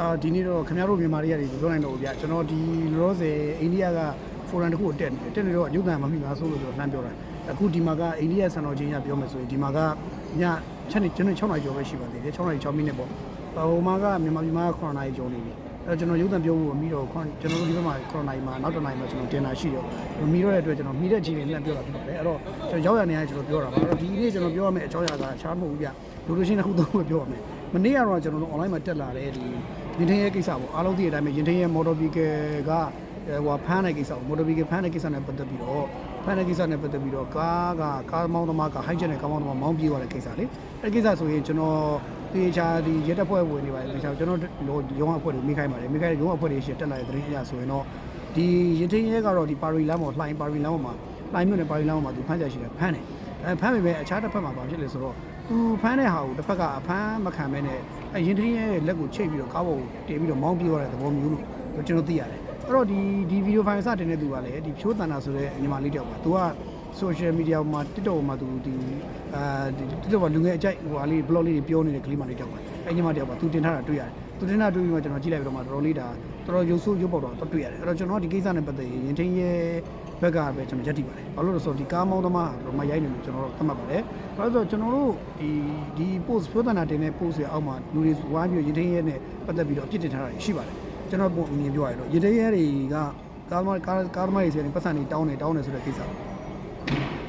အာဒီနေ့တော့ခင်ဗျားတို့မြန်မာတွေရတယ်ပြောနိုင်တော့ဘူးဗျကျွန်တော်ဒီလောလောဆယ်အိန္ဒိယကဖိုရန်တစ်ခုကိုတက်နေတယ်တက်နေတော့အယုဒ္ဓမမိမှာဆိုလို့ကျွန်တော်လှမ်းပြောတာအခုဒီမှာကအိန္ဒိယစံတော်ချင်းရပြောမယ်ဆိုရင်ဒီမှာကညချက်နေကျွန်တော်6နာရီကျော်ပဲရှိပါသေးတယ်6နာရီ6မိနစ်ပေါ့ဟိုမှာကမြန်မာပြည်မှာက9နာရီကျော်နေပြီအဲကျွန်တော်ရုပ်သံပြောဖို့အမိတော့ကျွန်တော်တို့ဒီဘက်မှာ9နာရီမှာနောက်တစ်နာရီမှာကျွန်တော်တင်တာရှိတော့မီတော့တဲ့အတွက်ကျွန်တော်မိတဲ့ချိန်လေးလှမ်းပြောတာဖြစ်ပါတယ်အဲ့တော့ကျွန်တော်ရောက်ရနေရကျွန်တော်ပြောတာပါအဲ့တော့ဒီနေ့ကျွန်တော်ပြောရမယ့်အကြောင်းအရာကချားမဟုတ်ဘူးဗျလူလူချင်းတစ်ခုသုံးခုပြောရမယ်မနေ့ကတော့ကျွန်တော်တို့ online မှာတက်လာတဲ့ဒီ ရင်ထင်းရဲ့ကိစ္စပေါ့အားလုံးသိတဲ့အတိုင်းပဲရင်ထင်းရဲ့ motor vehicle ကဟိုဖမ်းတဲ့ကိစ္စပေါ့ motor vehicle ဖမ်းတဲ့ကိစ္စနဲ့ပတ်သက်ပြီးတော့ဖမ်းတဲ့ကိစ္စနဲ့ပတ်သက်ပြီးတော့ကားကကားမောင်းသမားက hijack နဲ့ကားမောင်းသမားမောင်းပြေးသွားတဲ့ကိစ္စလေအဲ့ကိစ္စဆိုရင်ကျွန်တော်တေချာဒီရဲတပ်ဖွဲ့ဝင်နေပါတယ်တေချာကျွန်တော်ရုံးအဖွဲ့တွေမိခိုင်းပါတယ်မိခိုင်းရုံးအဖွဲ့တွေရှေ့တက်လာတဲ့သတင်းအရဆိုရင်တော့ဒီရင်ထင်းရဲကတော့ဒီပါရီလမ်းပေါ်လှိုင်းပါရီလမ်းပေါ်မှာလှိုင်းမြို့နယ်ပါရီလမ်းပေါ်မှာသူဖမ်းကြရှိတယ်ဖမ်းတယ် အဲဖမ်းပေမဲ့အခြားတစ်ဖက်မှာဘာဖြစ်လဲဆိုတော့သူဖမ်းတဲ့ဟာကိုတစ်ဖက်ကအဖမ်းမခံမဲနဲ့အဲရင်ထင်းရဲရဲ့လက်ကိုချိတ်ပြီးတော့ကားပေါ်ကိုတင်ပြီးတော့မောင်းပြေးသွားတဲ့သဘောမျိုးလို့ကျွန်တော်သိရတယ်အဲ့တော့ဒီဒီဗီဒီယိုဖိုင်စတင်တဲ့သူကလည်းဒီဖြိုးတန်တာဆိုတဲ့ညီမလေးတယောက်ပါသူက social media မှာ TikTok မှာသူဒီအာ TikTok မှာလူငယ်အကြိုက်ဟိုဟာလေး blog လေးတွေပြောနေတဲ့ကလေးမလေးတယောက်ပါအဲ့ညီမတယောက်ပါသူတင်ထားတာတွေ့ရတယ်သူတင်ထားတာတွေ့ပြီးမှကျွန်တော်ကြည့်လိုက်ပြီးတော့မှတော်တော်လေးဒါတော်တော်ရုပ်ဆိုးရုပ်ပေါ်တော့တွေ့ရတယ်အဲ့တော့ကျွန်တော်ဒီကိစ္စနဲ့ပတ်သက်ရင်ရင်ထင်းရဲ့ ဘက်ကပဲကျွန်တော်ရက်တည်ပါတယ်ဘာလို့လဲဆိုတော့ဒီကားမောင်းသမားတော့မရိုက်နေလို့ကျွန်တော်တို့သတ်မှတ်ပါတယ်ဘာလို့လဲဆိုတော့ကျွန်တော်တို့ဒီဒီ post ပြောတနာတင်တဲ့ post ရဲ့အောက်မှာလူတွေဝိုင်းပြီးရင်ထင်းရဲ့နဲ့ပတ်သက်ပြီးတော့အပြစ်တင်ထားတာရှိပါတယ်ကျွန်တော်ပုံအမြင်ပြောရရင်တော့ရင်ထင်းရဲ့တွေကကားသမားကားကားသမားတွေစီကနေပတ်စံတွေတောင်းနေတောင်းနေဆိုတဲ့ကိစ္စ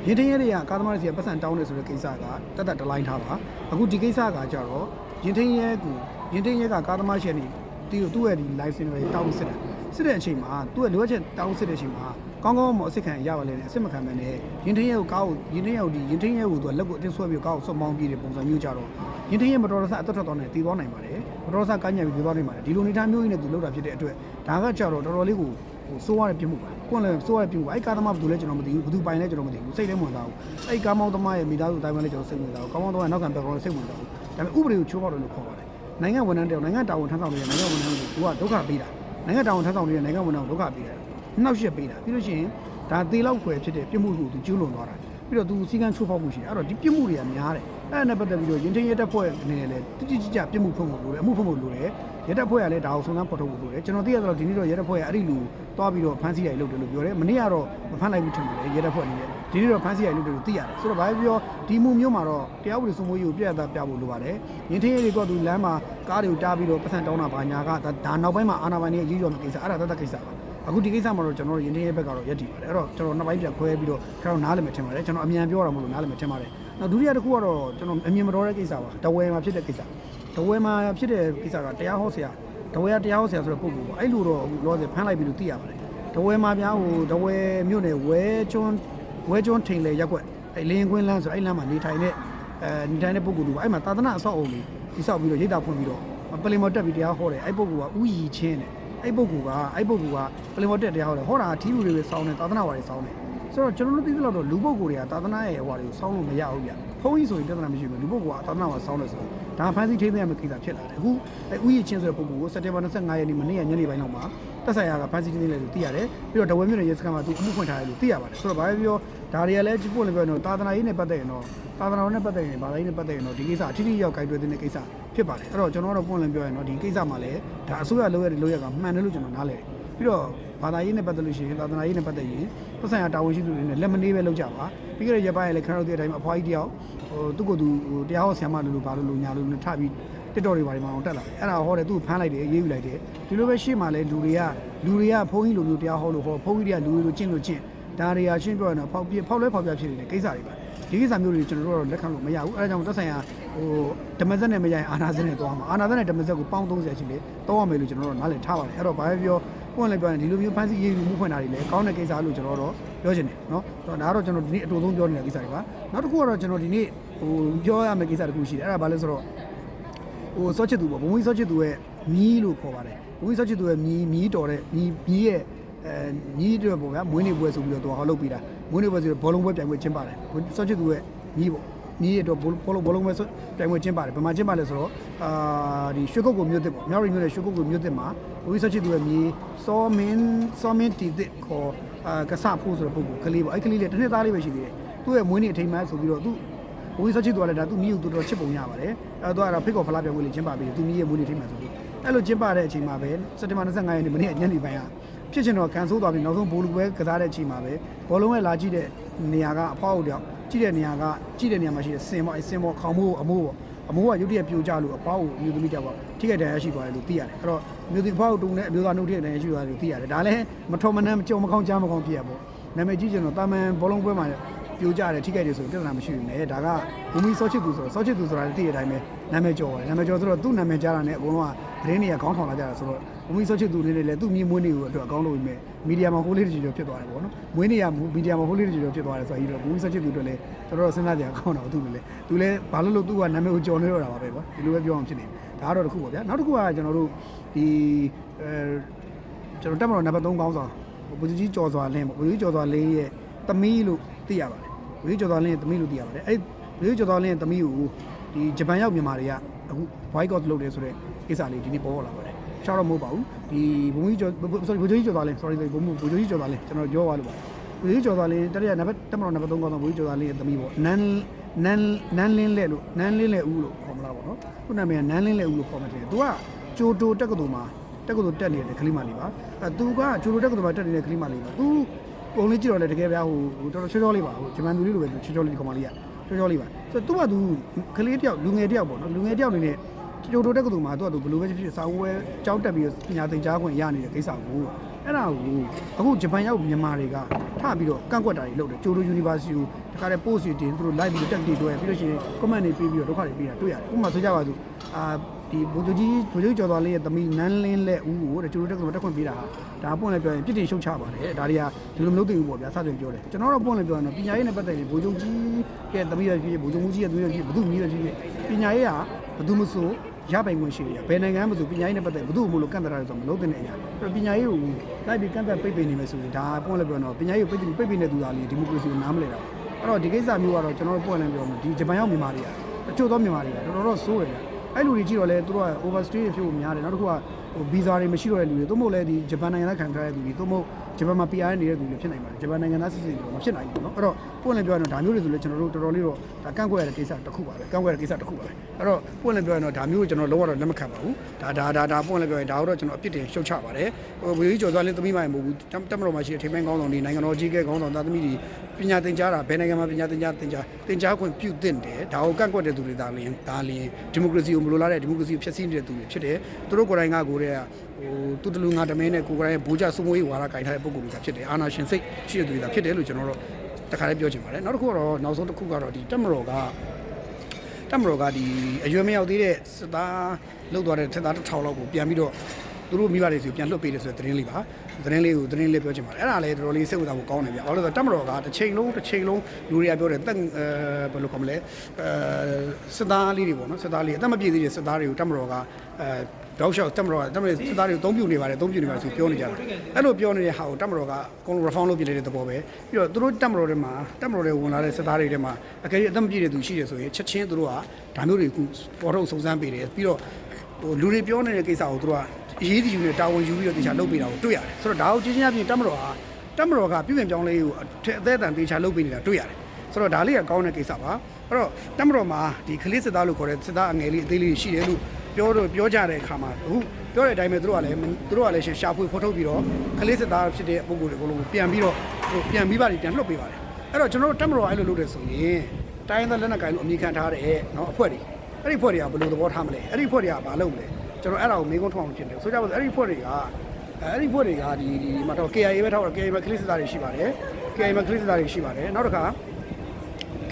ရင်ထင်းရဲတွေကကားသမားတွေစီကပတ်စံတောင်းနေဆိုတဲ့ကိစ္စကတက်တက်တလိုင်းထားပါအခုဒီကိစ္စကကြတော့ရင်ထင်းရဲကိုရင်ထင်းရဲကကားသမားရှင်နေတီးသူ့ရဲ့ဒီ license တွေတောင်းစစ်တယ်စစ်တဲ့အချိန်မှာသူ့ရဲ့လိုအပ်ချက်တောင်းစစ်တဲ့အချိန်မှာ ကောင်းကောင်းမအစ်စ်ခံရပါလေနဲ့အစ်စ်မခံမနဲ့ရင်ထင်းရဲကိုကားကိုရင်ထင်းရဲကိုဒီရင်ထင်းရဲကိုသူကလက်ကိုအတင်းဆွဲပြီးကားကိုဆွတ်မောင်းပြေးတဲ့ပုံစံမျိုးကြတော့ရင်ထင်းရဲမတော်တဆအသက်ထွက်သွားနေတည်သွားနိုင်ပါတယ်မတော်တဆကမ်းညာပြီးတည်သွားနိုင်ပါတယ်ဒီလိုနေသားမျိုးကြီးနဲ့သူလောက်တာဖြစ်တဲ့အတွက်ဒါကကြတော့တော်တော်လေးကိုဟိုစိုးရတဲ့ပြစ်မှုပါကိုယ်လည်းစိုးရတဲ့ပြစ်မှုပါအဲ့ကားသမားဘယ်သူလဲကျွန်တော်မသိဘူးဘယ်သူပိုင်လဲကျွန်တော်မသိဘူးစိတ်လည်းမဝင်သားဘူးအဲ့ကားမောင်းသမားရဲ့မိသားစုတိုင်းမှာလည်းကျွန်တော်စိတ်ဝင်သားဘူးကားမောင်းသမားရဲ့နောက်ခံ background စိတ်ဝင်သားဘူးဒါပေမဲ့ဥပဒေကိုချိုးဖောက်တယ်လို့ခေါ်ပါတယ်နိုင်ငံဝန်ထမ်းတယောက်နိုင်ငံတာဝန်ထမ်းဆောင်နေတဲ့နိုင်ငံဝန်ထမ်းကိုသူကဒုက္ခပေးတာနိုင်ငံတာဝန်ထမ်းဆောင်နေတဲ့နိုင်ငံဝန်ထမ်းကိုဒုက္ခပေးတာ နှောက်ယှက်ပေးတာပြီးလို့ရှိရင်ဒါသေလောက်ခွဲဖြစ်တဲ့ပြစ်မှုကိုသူကျူးလွန်သွားတာပြီးတော့သူစီကံချိုးဖောက်မှုရှိတယ်အဲ့တော့ဒီပြစ်မှုတွေကများတယ်အဲ့ဒါနဲ့ပတ်သက်ပြီးတော့ရင်ထင်းရဲတပ်ဖွဲ့အနေနဲ့လည်းတိတိကျကျပြစ်မှုဖွင့်ဖို့လိုတယ်အမှုဖွင့်ဖို့လိုတယ်ရဲတပ်ဖွဲ့ကလည်းဒါကိုစုံစမ်းဖော်ထုတ်ဖို့လိုတယ်ကျွန်တော်သိရတော့ဒီနေ့တော့ရဲတပ်ဖွဲ့ကအဲ့ဒီလူသွားပြီးတော့ဖမ်းဆီးရလုပ်တယ်လို့ပြောတယ်မနေ့ကတော့မဖမ်းလိုက်ဘူးထင်တယ်ရဲတပ်ဖွဲ့အနေနဲ့ဒီနေ့တော့ဖမ်းဆီးရလုပ်တယ်လို့သိရတယ်ဆိုတော့ဘာပဲပြောဒီမှုမျိုးမှာတော့တရားဥပဒေစိုးမိုးရေးကိုပြည့်ရတာပြဖို့လိုပါတယ်ရင်ထင်းရဲတွေကသူလမ်းမှာကားတွေကိုတားပြီးတော့ပတ်စံတောင်းတာဘာညာကဒါနောက်ပိုင်းမှာအာဏာပိုင်တွေအရေးယူမယ့်ကိစ္စအဲ့ဒါတတ်တဲ့ကိစ္စပါ အခုဒီကိစ္စမှာတော့ကျွန်တော်တို့ရင်ထင်းရဲဘက်ကတော့ရက်တည်ပါတယ်အဲ့တော့ကျွန်တော်နှစ်ပိုင်းပြန်ခွဲပြီးတော့ကျွန်တော်နားလည်မယ်ထင်ပါတယ်ကျွန်တော်အမြန်ပြောတာမဟုတ်လို့နားလည်မယ်ထင်ပါတယ်နောက်ဒုတိယတစ်ခုကတော့ကျွန်တော်အမြင်မတော်တဲ့ကိစ္စပါတဝဲမှာဖြစ်တဲ့ကိစ္စတဝဲမှာဖြစ်တဲ့ကိစ္စကတရားဟောဆရာတဝဲကတရားဟောဆရာဆိုတဲ့ပုံပေါ့အဲ့လိုတော့လောဆယ်ဖမ်းလိုက်ပြီလို့သိရပါတယ်တဝဲမှာပြားဟိုတဝဲမြို့နယ်ဝဲကျွန်းဝဲကျွန်းထိန်လေရက်ွက်အဲ့လင်းကွင်းလမ်းဆိုအဲ့လမ်းမှာနေထိုင်တဲ့အဲနေထိုင်တဲ့ပုံကူတူပါအဲ့မှာသာသနာအဆောက်အုံလေးတိဆောက်ပြီးတော့ရိတ်တာဖွင့်ပြီးတော့ပလင်မော်တက်ပြီးတရားဟောတယ်အဲ့ပုံကူကဥယီချင်းတယ် အဲ့ပုဂ္ဂိုလ်ကအဲ့ပုဂ္ဂိုလ်ကပလင်မော်တက်တရားဟောတယ်ဟောတာထီးလူတွေပဲစောင်းတယ်သာသနာဝါတွေစောင်းတယ်ဆိုတော့ကျွန်တော်တို့သိသလောက်တော့လူပုဂ္ဂိုလ်တွေကသာသနာရဲ့ဟောတွေကိုစောင်းလို့မရဘူးဗျ ဘုန်းကြီးဆိုရင်ပြဿနာမရှိဘူးလူပုဂ္ဂိုလ်ကသာသနာဝါစောင်းတယ်ဆိုတော့ဒါဖန်စီထိသိရမယ့်ကိစ္စဖြစ်လာတယ်အခုအဲ့ဥယျာဉ်ချင်းဆိုတဲ့ပုဂ္ဂိုလ်ကိုစက်တင်ဘာ25ရက်နေ့မနေ့ကညနေပိုင်းလောက်မှာတက်ဆိုင်ရာကဖန်စီထိသိတယ်လို့သိရတယ်ပြီးတော့ဒဝဲမြို့နယ်ရဲစခန်းမှာသူအမှုဖွင့်ထားတယ်လို့သိရပါတယ်ဆိုတော့ဘာပဲပြောဒါတွေကလည်းပို့လည်းပြောရင်တော့သာသနာရေးနဲ့ပတ်သက်ရင်တော့သာသနာရေးနဲ့ပတ်သက်ရင်ဘာသာရေးနဲ့ပတ်သက်ရင်တော့ဒီကိစ္စအထူးထူးရောက်ကြိုက်တွေ့တဲ့ကိစ္စဖြစ်ပါတယ်အဲ့တော့ကျွန်တော်တို့ပွင့်လင်းပြောရင်တော့ဒီကိစ္စမှာလည်းဒါအစိုးရလုပ်ရတဲ့လုပ်ရကမှန်တယ်လို့ကျွန်တော်နားလည်တယ် ပြီးတော့ဘာသာရေးနဲ့ပတ်သက်လို့ရှိရင်သာသနာရေးနဲ့ပတ်သက်ရင်သက်ဆိုင်ရာတာဝန်ရှိသူတွေနဲ့လက်မနှေးပဲလုပ်ကြပါပြီးကြတဲ့ရပိုင်းလည်းခဏတို့တဲ့အတိုင်းအဖွားကြီးတယောက်ဟိုသူ့ကိုယ်သူဟိုတရားဟောဆရာမလို့လို့ဘာလို့လို့ညာလို့နဲ့ထပြီးတက်တော်တွေဘာတွေမှအောင်တက်လာတယ်အဲ့ဒါဟောတယ်သူ့ကိုဖမ်းလိုက်တယ်အေးအေးယူလိုက်တယ်ဒီလိုပဲရှေ့မှာလည်းလူတွေကလူတွေကဘုန်းကြီးလိုမျိုးတရားဟောလို့ဟောဘုန်းကြီးတွေကလူတွေလိုကျင့်လို့ကျင့်ဒါတွေကရှင်းပြောရင်တော့ဖောက်ပြဖောက်လဲဖောက်ပြဖြစ်နေတဲ့ကိစ္စတွေပါဒီကိစ္စမျိုးတွေကျွန်တော်တို့တော့လက်ခံလို့မရဘူးအဲဒါကြောင့်သက်ဆိုင်ရာဟိုဓမ္မစက်နဲ့မရရင်အာနာစက်နဲ့သွားမှာအာနာစက်နဲ့ဓမ္မစက်ကိုပေါင်း30ရှိလေတောင်းရမယ်လို့ကျွန်တော်တို့နားလည်ထားပါတယ်အဲ့တော့ဘာပဲပြော ပွင့်လည်းပြောရင်ဒီလိုမျိုးဖန်စီရေးမှုဖွင့်တာတွေလည်းကောင်းတဲ့ကိစ္စလို့ကျွန်တော်တို့ပြောချင်တယ်เนาะဒါကတော့ကျွန်တော်ဒီနေ့အတူဆုံးပြောနေတဲ့ကိစ္စတွေပါနောက်တစ်ခုကတော့ကျွန်တော်ဒီနေ့ဟိုပြောရမယ့်ကိစ္စတစ်ခုရှိတယ်အဲ့ဒါဘာလဲဆိုတော့ဟိုစောချစ်သူပေါ့ဘုံကြီးစောချစ်သူရဲ့မီးလို့ခေါ်ပါတယ်ဘုံကြီးစောချစ်သူရဲ့မီးမီးတော်တဲ့မီးမီးရဲ့အဲမီးတွေပေါ့ဗျာမွေးနေ့ပွဲဆိုပြီးတော့သူကဟောလုပ်ပေးတာမွေးနေ့ပွဲဆိုတော့ဘောလုံးပွဲပြိုင်ပွဲကျင်းပါတယ်စောချစ်သူရဲ့မီးပေါ့ မီးရတော့ဘောလုံးဘောလုံးပွဲဆိုပြိုင်ပွဲကျင်းပါတယ်ဘယ်မှာကျင်းပါလဲဆိုတော့အာဒီရွှေကုတ်ကိုမြို့တစ်ပေါ့မြောက်ရီမြို့နယ်ရွှေကုတ်ကိုမြို့တစ်မှာဘုံကြီးစောချစ်သူရဲ့မီးစောမင်းစောမင်းတီတစ်ခေါ်အာကဆဖို့ဆိုတဲ့ပုဂ္ဂိုလ်ကလေးပေါ့အဲ့ကလေးလေးတစ်နှစ်သားလေးပဲရှိသေးတယ်သူ့ရဲ့မွေးနေ့အထိမ်းအမှတ်ဆိုပြီးတော့သူဘိုးကြီးဆက်ချစ်သူကလည်းဒါသူ့မိကိုတော်တော်ချစ်ပုံရပါတယ်အဲတော့အဲ့ဒါဖိတ်ခေါ်ဖလားပြပွဲလေးကျင်းပပြီးသူမိရဲ့မွေးနေ့ထိမှန်ဆိုပြီးအဲ့လိုကျင်းပတဲ့အချိန်မှာပဲစက်တင်ဘာ25ရက်နေ့မနေ့ညနေပိုင်းကဖြစ်ချင်တော့ကန်ဆိုးသွားပြီးနောက်ဆုံးဘိုးလူပွဲကစားတဲ့အချိန်မှာပဲဘောလုံးရဲ့လာကြည့်တဲ့နေရာကအဖောက်အုပ်တယော က်ကြည့်တဲ့နေရာကကြည့်တဲ့နေရာမှာရှိတဲ့စင်ပေါ့အဲစင်ပေါ့ခေါင်းမိုးအမိုးပေါ့အမိုးကရုတ်တရက်ပြိုကျလို့အပေါက်ကိုအမျိုးသမီးတောက်ပေါ့ထိခိုက်ဒဏ်ရာရှိသွားတယ်လို့သိရတယ်အဲ့တော့မျိုးသမီးအဖောက်တုံနဲ့အမျိုးသားနှုတ်ထိခိုက်ဒဏ်ရာရှိသွားတယ်လို့သိရတယ်ဒါလည်းမထော်မနှမ်းမကြုံမကောင်းကြားမကောင်းဖြစ်ရပေါ့နာမည်ကြီးကျင်တော့တာမန်ဘောလုံးပွဲမှာပြိုကျတယ်ထိခိုက်တယ်ဆိုရင်ပြဿနာမရှိဘူးလေဒါကဘူမီဆော့ချစ်သူဆိုတော့ဆော့ချစ်သူဆိုတာလည်းသိတဲ့အတိုင်းပဲနာမည်ကျော်ပါတယ်နာမည်ကျော်ဆိုတော့သူ့နာမည်ကြားတာနဲ့အကုန်လုံးကသတင်းတွေကခေါင်းထောင်လာကြတာဆိုတော့ ဘူမီဆော့ချစ်သူလေးတွေလည်းသူ့မြေမွေးနေကိုအတွက်အကောင်းလို့ပြီးမဲ့မီဒီယာမှာဟိုးလေးတကြီးကျော်ဖြစ်သွားတယ်ပေါ့နော်မွေးနေရမီဒီယာမှာဟိုးလေးတကြီးကျော်ဖြစ်သွားတယ်ဆိုတော့ဒီတော့ဘူမီဆော့ချစ်သူတို့လည်းတော်တော်စဉ်းစားကြရကောင်းတော့သူလည်းလေသူလည်းဘာလို့လို့သူကနာမည်ကိုကျော်နေတော့တာပါပဲကွာဒီလိုပဲပြောအောင်ဖြစ်နေဒါကတော့တစ်ခုပေါ့ဗျာနောက်တစ်ခုကကျွန်တော်တို့ဒီအဲကျွန်တော်တက်မတော်နံပါတ်3ကောင်းဆောင်ဘူကြီးကျော်စွာလင်းပေါ့ဘူကြီးကျော်စွာလင်းရဲ့သမီးလို့သိရပါတယ်ဝေးကျော်တော်လင်းရဲ့သမီးလို့သိရပါတယ်အဲ့ဝေးကျော်တော်လင်းရဲ့သမီးကိုဒီဂျပန်ရောက်မြန်မာတွေကအခု boycott လုပ်တယ်ဆိုတော့ကိစ္စလေးဒီနေ့ပေါ်လာပါတယ် ရှောက်တော့မဟုတ်ပါဘူးဒီဘုံကြီးကျော် sorry ဘုံကြီးကျော်တော်လင်း sorry ဘုံဘုံကြီးကျော်တော်လင်းကျွန်တော်ပြောသွားလို့ပါဘုံကြီးကျော်တော်လင်းတရနံပါတ်တက်မတော်နံပါတ်3ကောင်းတော့ဘုံကြီးကျော်တော်လင်းရဲ့သမီးပေါ့နန်းနန်းနန်းလင်းလဲလို့နန်းလင်းလဲဦးလို့ခေါ်မလားပေါ့နော်ခုနာမည်ကနန်းလင်းလဲဦးလို့ခေါ်မှတယ်သူကဂျိုတိုတက်ကတူမှာတက်ကတူတက်နေတဲ့ကလေးမလေးပါအဲသူကဂျိုတိုတက်ကတူမှာတက်နေတဲ့ကလေးမလေးပါသူပုံလေးကြည့်တော့လေတကယ်ဗျာဟိုဟိုတော်တော်ချောချောလေးပါဟိုဂျပန်သူလေးလိုပဲသူချောချောလေးကောင်မလေးကချောချောလေးပါဆိုတော့သူကသူကလေးတယောက်လူငယ်တယောက်ပေါ့နော်လူငယ်တယောက်နေနဲ့ ကြိုတိုတက်ကတူမှာသူကသူဘယ်လိုပဲဖြစ်ဖြစ်စာဝဲကြောင်းတက်ပြီးပညာသင်ကြားခွင့်ရနေတဲ့ကိစ္စကိုအဲ့ဒါကိုအခုဂျပန်ရောက်မြန်မာတွေကထပြီးတော့ကန့်ကွက်တာတွေလုပ်တယ်ကျိုတို University ကိုတခါတည်း post တွေတင်သူတို့ live ပြီးတက်ပြီးတွေ့ပြီးလို့ရှိရင် comment တွေပေးပြီးတော့ဒုက္ခတွေပေးတာတွေ့ရတယ်ဥပမာဆိုကြပါစို့အာ ဒီဘိုဂျိုကြီးဘိုဂျိုကြီးကျော်သွားလေးရဲ့သမီးနန်းလင်းလက်ဦးကိုတဲ့ကျိုတိုတက်ကတူမှာတက်ခွင့်ပေးတာဟာဒါပွင့်လည်းပြောရင်ပြစ်တင်ရှုတ်ချပါတယ်ဒါတွေကဒီလိုမလုပ်သင့်ဘူးပေါ့ဗျာစသဖြင့်ပြောတယ်ကျွန်တော်တော့ပွင့်လည်းပြောရင်တော့ပညာရေးနဲ့ပတ်သက်ပြီးဘိုဂျိုကြီးရဲ့သမီးရဲ့ဖြစ်ဖြစ်ဘိုဂျိုမူကြီးရဲ့သမီးရဲ့ဖြစ်ဖြစ်ဘုသူမီးရဲ့ဖြစ်ဖြစ်ပညာရေးကဘသူမဆိုရပိုင်ခွင့်ရှိတယ်ဘယ်နိုင်ငံမှမဆိုပညာရေးနဲ့ပတ်သက်ဘသူ့မို့လို့ကန့်သတ်ရတယ်ဆိုတော့မလုပ်တဲ့အရာအဲ့တော့ပညာရေးကိုလိုက်ပြီးကန့်သတ်ပိတ်ပင်နေမယ်ဆိုရင်ဒါပွင့်လည်းပြောတော့ပညာရေးကိုပိတ်ပိတ်ပင်နေသူသားလေးဒီမိုကရေစီကိုနားမလဲတော့အဲ့တော့ဒီကိစ္စမျိုးကတော့ကျွန်တော်တို့ပွင့်လည်းပြောမယ်ဒီဂျပန်ရောက်မြန်မာတွေကတချို့သောမြန်မာတွေကတော်တော်တော့စိုးတယ်ဗျ အဲ့လူတွေကြည့်တော့လဲသူတို့က overstay ဖြစ်ဖို့များတယ်နောက်တစ်ခုကဟိုဗီဇာတွေမရှိတော့တဲ့လူတွေသို့မဟုတ်လဲဒီဂျပန်နိုင်ငံသားခံထားတဲ့လူတွေသို့မဟုတ် ဂျပန်မှာ PR နေတဲ့လူတွေဖြစ်နိုင်ပါတယ်ဂျပန်နိုင်ငံသားစစ်စစ်တွေတော့မဖြစ်နိုင်ဘူးเนาะအဲ့တော့ပွင့်လည်းပြောရင်တော့ဒါမျိုးတွေဆိုလဲကျွန်တော်တို့တော်တော်လေးတော့ဒါကန့်ကွက်ရတဲ့ကိစ္စတစ်ခုပါပဲကန့်ကွက်ရတဲ့ကိစ္စတစ်ခုပါပဲအဲ့တော့ပွင့်လည်းပြောရင်တော့ဒါမျိုးကိုကျွန်တော်လုံးဝတော့လက်မခံပါဘူးဒါဒါဒါဒါပွင့်လည်းပြောရင်ဒါတော့ကျွန်တော်အပြစ်တင်ရှုတ်ချပါတယ်ဟိုဝေကြီးကျော်သွားလင်းသမီးမိုင်မဟုတ်ဘူးတက်မတော်မှာရှိတဲ့ထိမ့်ကောင်းဆောင်တွေနိုင်ငံတော်ကြီးကဲကောင်းဆောင်သားသမီးတွေပညာသင်ကြားတာဘယ်နိုင်ငံမှာပညာသင်ကြားသင်ကြားသင်ကြားခွင့်ပြုသင့်တယ်ဒါကိုကန့်ကွက်တဲ့သူတွေဒါလင်းဒါလင်းဒီမိုကရေစီကိုမလိုလားတဲ့ဒီမိုကရေစီကိုဖျက်ဆီးနေတဲ့သူတွေဖြစ်တယ်သူတို့ကိုယ်တိုင်ကကိုယ်တည်းက ဟိုသူတလူငါတမင်းနဲ့ကိုယ်ကိုယ်တိုင်ဘိုးကြစုံမွေးဝါဒကင်ထားတဲ့ပုံကိုယ်တွေကဖြစ်တယ်အာနာရှင်စိတ်ရှိတဲ့သူတွေကဖြစ်တယ်လို့ကျွန်တော်တို့တခါလေးပြောချင်ပါတယ်နောက်တစ်ခုကတော့နောက်ဆုံးတစ်ခုကတော့ဒီတက်မတော်ကတက်မတော်ကဒီအရွယ်မရောက်သေးတဲ့စစ်သားလှုပ်သွားတဲ့စစ်သားတစ်ထောင်လောက်ကိုပြန်ပြီးတော့သူတို့မိဘတွေစီပြန်လွတ်ပေးတယ်ဆိုတဲ့သတင်းလေးပါသတင်းလေးကိုသတင်းလေးပြောချင်ပါတယ်အဲ့ဒါလည်းတော်တော်လေးစိတ်ဝင်စားဖို့ကောင်းတယ်ဗျဘာလို့လဲဆိုတော့တက်မတော်ကတစ်ချိန်လုံးတစ်ချိန်လုံးလူတွေကပြောတယ်တက်အဲဘယ်လိုခေါ်မလဲအဲစစ်သားလေးတွေပေါ့နော်စစ်သားလေးအသက်မပြည့်သေးတဲ့စစ်သားတွေကိုတက်မတော်ကအဲ တောက်လျှောက်တက်မတော်ကတက်မတော်စစ်သားတွေကိုသုံးပြနေပါတယ်သုံးပြနေပါတယ်ဆိုပြောနေကြတယ်အဲ့လိုပြောနေတဲ့ဟာကိုတက်မတော်ကအကုန်လုံး reform လုပ်ပြလိုက်တဲ့သဘောပဲပြီးတော့သူတို့တက်မတော်တွေမှာတက်မတော်တွေဝင်လာတဲ့စစ်သားတွေထဲမှာအကယ်၍အသက်မပြည့်တဲ့သူရှိတယ်ဆိုရင်ချက်ချင်းသူတို့ကဒါမျိုးတွေအခုပေါ်ထုတ်စုံစမ်းပေးတယ်ပြီးတော့ဟိုလူတွေပြောနေတဲ့ကိစ္စကိုသူတို့ကအရေးတယူနဲ့တာဝန်ယူပြီးတော့တေချာလုပ်ပေးတာကိုတွေ့ရတယ်ဆိုတော့ဒါကိုချင်းချင်းအပြင်တက်မတော်ကတက်မတော်ကပြည်ပြင်ပြောင်းလဲကိုအထက်အသက်အတန်တေချာလုပ်ပေးနေတာတွေ့ရတယ်ဆိုတော့ဒါလေးကကောင်းတဲ့ကိစ္စပါအဲ့တော့တက်မတော်မှာဒီခလေးစစ်သားလို့ခေါ်တဲ့စစ်သားအငယ်လေးအသေးလေးရှိတယ်လို့ ပြောတော့ပြောကြတဲ့အခါမှာအခုပြောတဲ့အတိုင်းပဲသူတို့ကလည်းသူတို့ကလည်းရှာဖွေဖော်ထုတ်ပြီးတော့ခလေးစစ်သားဖြစ်တဲ့ပုံကိုယ်တွေအကုန်လုံးပြန်ပြီးတော့ဟိုပြန်ပြီးပါပြန်လွှတ်ပေးပါတယ်အဲ့တော့ကျွန်တော်တို့တက်မတော်အဲ့လိုလုပ်တယ်ဆိုရင်တိုင်းသားလက်နက်ကိုင်လို့အမိခံထားတဲ့เนาะအဖွဲ့တွေအဲ့ဒီအဖွဲ့တွေကဘယ်လိုသဘောထားမလဲအဲ့ဒီအဖွဲ့တွေကဘာလုပ်မလဲကျွန်တော်အဲ့ဒါကိုမေးခွန်းထုတ်အောင်ဖြစ်တယ်ဆိုကြပါစို့အဲ့ဒီအဖွဲ့တွေကအဲ့ဒီအဖွဲ့တွေကဒီဒီမှာတော့ KIA ပဲထောက်တော့ KIA မှာခလေးစစ်သားတွေရှိပါတယ် KIA မှာခလေးစစ်သားတွေရှိပါတယ်နောက်တစ်ခါ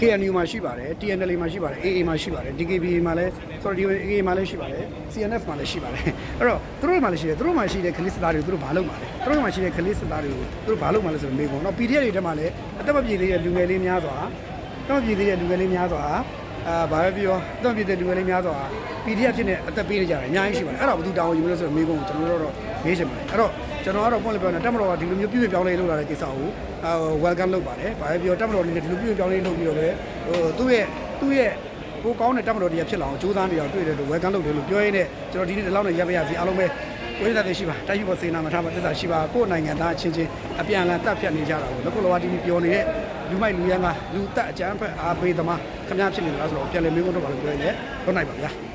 KNU မှာရှိပါတယ် TNL မှာရှိပါတယ် AA မှာရှိပါတယ် DKB မှာလည်း sorry AA မှာလည်းရှိပါတယ် CNF မှာလည်းရှိပါတယ်အဲ့တော့သူတို့မှာလည်းရှိတယ်သူတို့မှာရှိတဲ့ခလစ်စသားတွေကိုသူတို့ဘာလုပ်မှာလဲသူတို့မှာရှိတဲ့ခလစ်စသားတွေကိုသူတို့ဘာလုပ်မှာလဲဆိုတော့မေးကုန်တော့ PDF တွေထဲမှာလည်းအသက်မပြည့်သေးတဲ့လူငယ်လေးများစွာအသက်မပြည့်သေးတဲ့လူငယ်လေးများစွာအာဘာပဲပြောအသက်မပြည့်တဲ့လူငယ်လေးများစွာ PDF ဖြစ်နေအသက်ပေးနေကြတယ်အများကြီးရှိပါတယ်အဲ့ဒါဘယ်သူတောင်းယူမလို့ဆိုတော့မေးကုန်ကိုကျွန်တော်တို့တော့မေးချင်ပါတယ်အဲ့တော့ ကျွန်တော်ကတော့ပွင့်လို့ပြောနေတက်မတော်ကဒီလိုမျိုးပြည့်ပြည့်ပြောင်းလဲလုပ်လာတဲ့ကိစ္စကိုအာ welcome လုပ်ပါတယ်ဘာပဲပြောတက်မတော်အနေနဲ့ဒီလိုပြည့်ပြည့်ပြောင်းလဲလုပ်ပြီးတော့ပဲဟိုသူ့ရဲ့သူ့ရဲ့ကိုကောင်းတဲ့တက်မတော်တရားဖြစ်လာအောင်ကြိုးစားနေအောင်တွေ့တယ်လို့ welcome လုပ်တယ်လို့ပြောရင်းနဲ့ကျွန်တော်ဒီနေ့ဒီလောက်နဲ့ရပ်ပြရစီအားလုံးပဲဝိသတ်ရှိပါတိုက်ယူဖို့စေနာမထားပါသစ္စာရှိပါကိုယ့်နိုင်ငံသားအချင်းချင်းအပြန်အလှန်တပ်ဖြတ်နေကြတာကိုလက်ခုလောဝတီပြောနေတဲ့လူမိုက်လူရန်ကလူတက်အကြမ်းဖက်အားပေးသမားခမများဖြစ်နေသလားဆိုတော့ပြန်လည်မေးခွန်းတော့ပါလို့ပြောရင်လည်းဟုတ်နိုင်ပါဗျာ